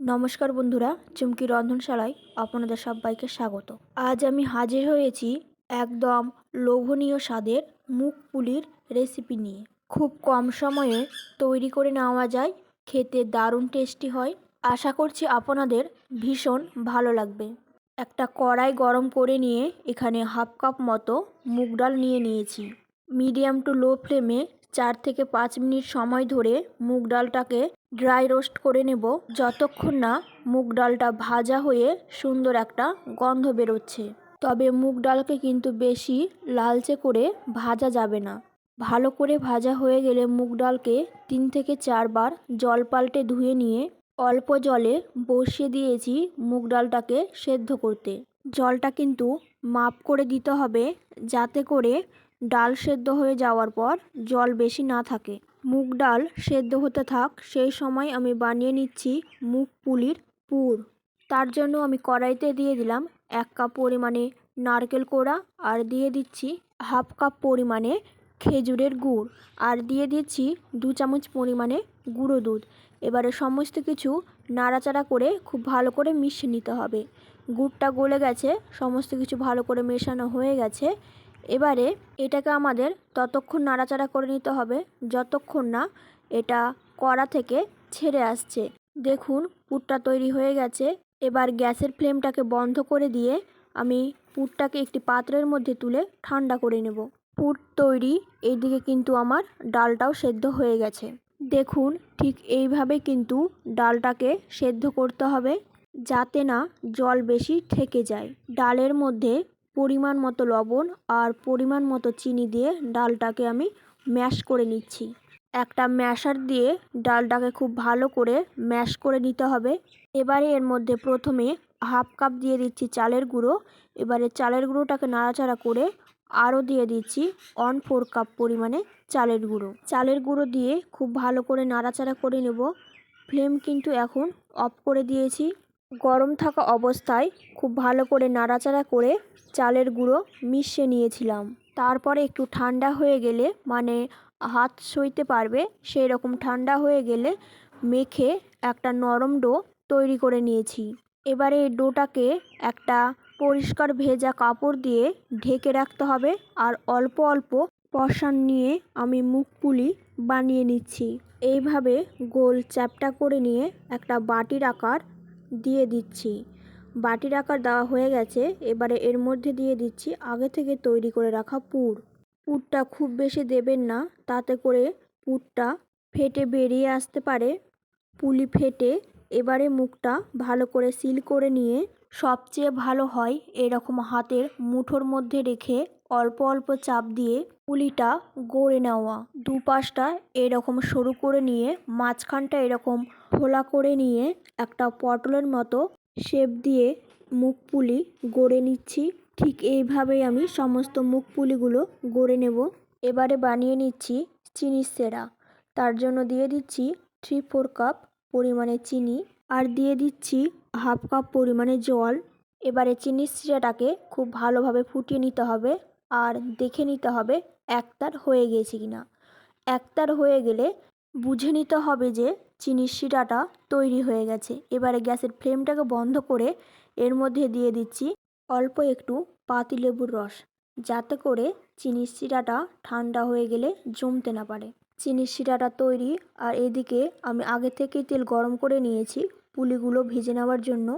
নমস্কার বন্ধুরা, চুমকি রন্ধনশালায় আপনাদের সবাইকে স্বাগত। আজ আমি হাজির হয়েছি একদম লোভনীয় স্বাদের মুখ পুলির রেসিপি নিয়ে। খুব কম সময়ে তৈরি করে নেওয়া যায়, খেতে দারুণ টেস্টি হয়। আশা করছি আপনাদের ভীষণ ভালো লাগবে। একটা কড়াই গরম করে নিয়ে এখানে হাফ কাপ মতো মুগ ডাল নিয়ে নিয়েছি। মিডিয়াম টু লো ফ্লেমে চার থেকে পাঁচ মিনিট সময় ধরে মুগ ডালটাকে ড্রাই রোস্ট করে নেব। যতক্ষণ না মুগ ডালটা ভাজা হয়ে সুন্দর একটা গন্ধ বেরোচ্ছে। তবে মুগ ডালকে কিন্তু বেশি লালচে করে ভাজা যাবে না। ভালো করে ভাজা হয়ে গেলে মুগ ডালকে তিন থেকে চারবার জল পাল্টে ধুয়ে নিয়ে অল্প জলে বসিয়ে দিয়েছি মুগ ডালটাকে সেদ্ধ করতে। জলটা কিন্তু মাপ করে দিতে হবে যাতে করে ডাল সেদ্ধ হয়ে যাওয়ার পর জল বেশি না থাকে। মুগ ডাল সেদ্ধ হতে থাক, সেই সময় আমি বানিয়ে নিচ্ছি মুগ পুলির পুর। তার জন্য আমি কড়াইতে দিয়ে দিলাম এক কাপ পরিমাণে নারকেল কোড়া আর দিয়ে দিচ্ছি হাফ কাপ পরিমাণে খেজুরের গুড়। আর দিয়ে দিচ্ছি দু চামচ পরিমাণে গুঁড়ো দুধ। এবারে সমস্ত কিছু নাড়াচাড়া করে খুব ভালো করে মিশিয়ে নিতে হবে। গুড়টা গলে গেছে, সমস্ত কিছু ভালো করে মেশানো হয়ে গেছে। এবারে এটাকে আমাদের ততক্ষণ নাড়াচাড়া করে নিতে হবে, যতক্ষণ না এটা কড়া থেকে ছেড়ে আসছে। দেখুন, পুরটা তৈরি হয়ে গেছে। এবার গ্যাসের ফ্লেমটাকে বন্ধ করে দিয়ে আমি পুরটাকে একটি পাত্রের মধ্যে তুলে ঠান্ডা করে নেব। পুর তৈরি এইদিকে কিন্তু আমার ডালটাও সেদ্ধ হয়ে গেছে। দেখুন, ঠিক এইভাবে কিন্তু ডালটাকে সেদ্ধ করতে হবে, যাতে না জল বেশি ঠেকে যায়। ডালের মধ্যে পরিমাণ মতো লবণ আর পরিমাণ মতো চিনি দিয়ে ডালটাকে আমি ম্যাশ করে নিচ্ছি। একটা ম্যাশার দিয়ে ডালটাকে খুব ভালো করে ম্যাশ করে নিতে হবে। এবারে এর মধ্যে প্রথমে হাফ কাপ দিয়ে দিচ্ছি চালের গুঁড়ো। এবারে চালের গুঁড়োটাকে নাড়াচাড়া করে আরও দিয়ে দিচ্ছি ওয়ান ফোর কাপ পরিমাণে চালের গুঁড়ো। চালের গুঁড়ো দিয়ে খুব ভালো করে নাড়াচাড়া করে নেব। ফ্লেম কিন্তু এখন অফ করে দিয়েছি। গরম থাকা অবস্থায় খুব ভালো করে নাড়াচাড়া করে চালের গুঁড়ো মিশিয়ে নিয়েছিলাম। তারপরে একটু ঠান্ডা হয়ে গেলে মানে হাত সইতে পারবে, সেই রকম ঠান্ডা হয়ে গেলে মেখে একটা নরম ডো তৈরি করে নিয়েছি। এবারে এই ডোটাকে একটা পরিষ্কার ভেজা কাপড় দিয়ে ঢেকে রাখতে হবে আর অল্প অল্প পশান নিয়ে আমি মুখ পুলি বানিয়ে নিচ্ছি। এইভাবে গোল চ্যাপটা করে নিয়ে একটা বাটির আকার দিয়ে দিচ্ছি। বাটির আকার দেওয়া হয়ে গেছে, এবারে এর মধ্যে দিয়ে দিচ্ছি আগে থেকে তৈরি করে রাখা পুর। পুরটা খুব বেশি দেবেন না, তাতে করে পুরটা ফেটে বেরিয়ে আসতে পারে। পুলি ফেটে এবারে মুখটা ভালো করে সিল করে নিয়ে সবচেয়ে ভালো হয় এরকম হাতের মুঠোর মধ্যে রেখে অল্প অল্প চাপ দিয়ে পুলিটা গড়ে নেওয়া। দুপাশটা এরকম সরু করে নিয়ে, মাঝখানটা এরকম ফোলা করে নিয়ে একটা পটলের মতো শেপ দিয়ে মুখ পুলি গড়ে নিচ্ছি। ঠিক এইভাবেই আমি সমস্ত মুখ পুলিগুলো গড়ে নেব। এবারে বানিয়ে নিচ্ছি চিনির সেরা। তার জন্য দিয়ে দিচ্ছি থ্রি ফোর কাপ পরিমাণে চিনি আর দিয়ে দিচ্ছি হাফ কাপ পরিমাণে জল। এবারে চিনির শিরাটাকে খুব ভালোভাবে ফুটিয়ে নিতে হবে। আর দেখে নিতে হবে একতার হয়ে গেছে কিনা একতার হয়ে গেলে বুঝে নিতে হবে যে চিনির শিরাটা তৈরি হয়ে গেছে। এবারে গ্যাসের ফ্লেমটাকে বন্ধ করে এর মধ্যে দিয়ে দিচ্ছি অল্প একটু পাতিলেবুর রস, যাতে করে চিনির শিরাটা ঠান্ডা হয়ে গেলে জমতে না পারে। চিনির শিরাটা তৈরি আর এদিকে আমি আগে থেকেই তেল গরম করে নিয়েছি পুলিগুলো ভেজে নেওয়ার জন্য।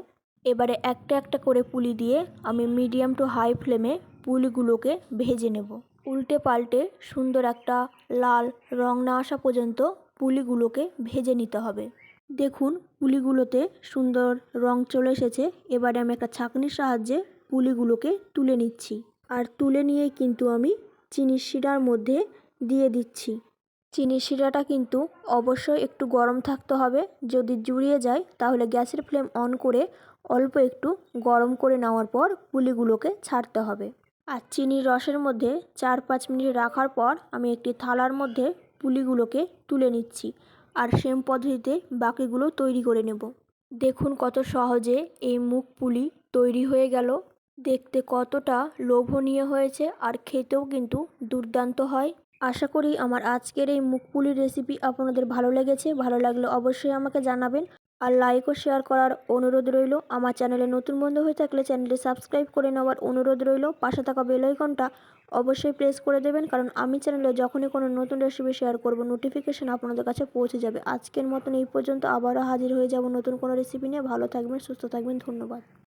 এবারে একটা একটা করে পুলি দিয়ে আমি মিডিয়াম টু হাই ফ্লেমে পুলিগুলোকে ভেজে নেব। উল্টে পাল্টে সুন্দর একটা লাল রং না আসা পর্যন্ত পুলিগুলোকে ভেজে নিতে হবে। দেখুন, পুলিগুলোতে সুন্দর রং চলে এসেছে। এবারে আমি একটা ছাঁকনির সাহায্যে পুলিগুলোকে তুলে নিচ্ছি। আর তুলে নিয়ে কিন্তু আমি চিনির শিরার মধ্যে দিয়ে দিচ্ছি। চিনির শিরাটা কিন্তু অবশ্যই একটু গরম থাকতে হবে। যদি জুড়িয়ে যায়, তাহলে গ্যাসের ফ্লেম অন করে অল্প একটু গরম করে নেওয়ার পর পুলিগুলোকে ছাড়তে হবে। আর চিনির রসের মধ্যে চার পাঁচ মিনিট রাখার পর আমি একটি থালার মধ্যে পুলিগুলোকে তুলে নিচ্ছি আর সেম পদ্ধতিতে বাকিগুলো তৈরি করে নেব। দেখুন কত সহজে এই মুখ পুলি তৈরি হয়ে গেল। দেখতে কতটা লোভনীয় হয়েছে আর খেতেও কিন্তু দুর্দান্ত হয়। আশা করি আমার আজকের এই মুখ পুলির রেসিপি আপনাদের ভালো লেগেছে। ভালো লাগলে অবশ্যই আমাকে জানাবেন। আর লাইক ও শেয়ার করার অনুরোধ রইল। আমার চ্যানেলে নতুন বন্ধু হয়ে থাকলে চ্যানেলটি সাবস্ক্রাইব করে নেওয়ার অনুরোধ রইল। পাশে থাকা বেলাইকনটা অবশ্যই প্রেস করে দেবেন, কারণ আমি চ্যানেলে যখনই কোনো নতুন রেসিপি শেয়ার করব নোটিফিকেশান আপনাদের কাছে পৌঁছে যাবে। আজকের মতন এই পর্যন্ত আবারও হাজির হয়ে যাব নতুন কোনো রেসিপি নিয়ে। ভালো থাকবেন, সুস্থ থাকবেন, ধন্যবাদ।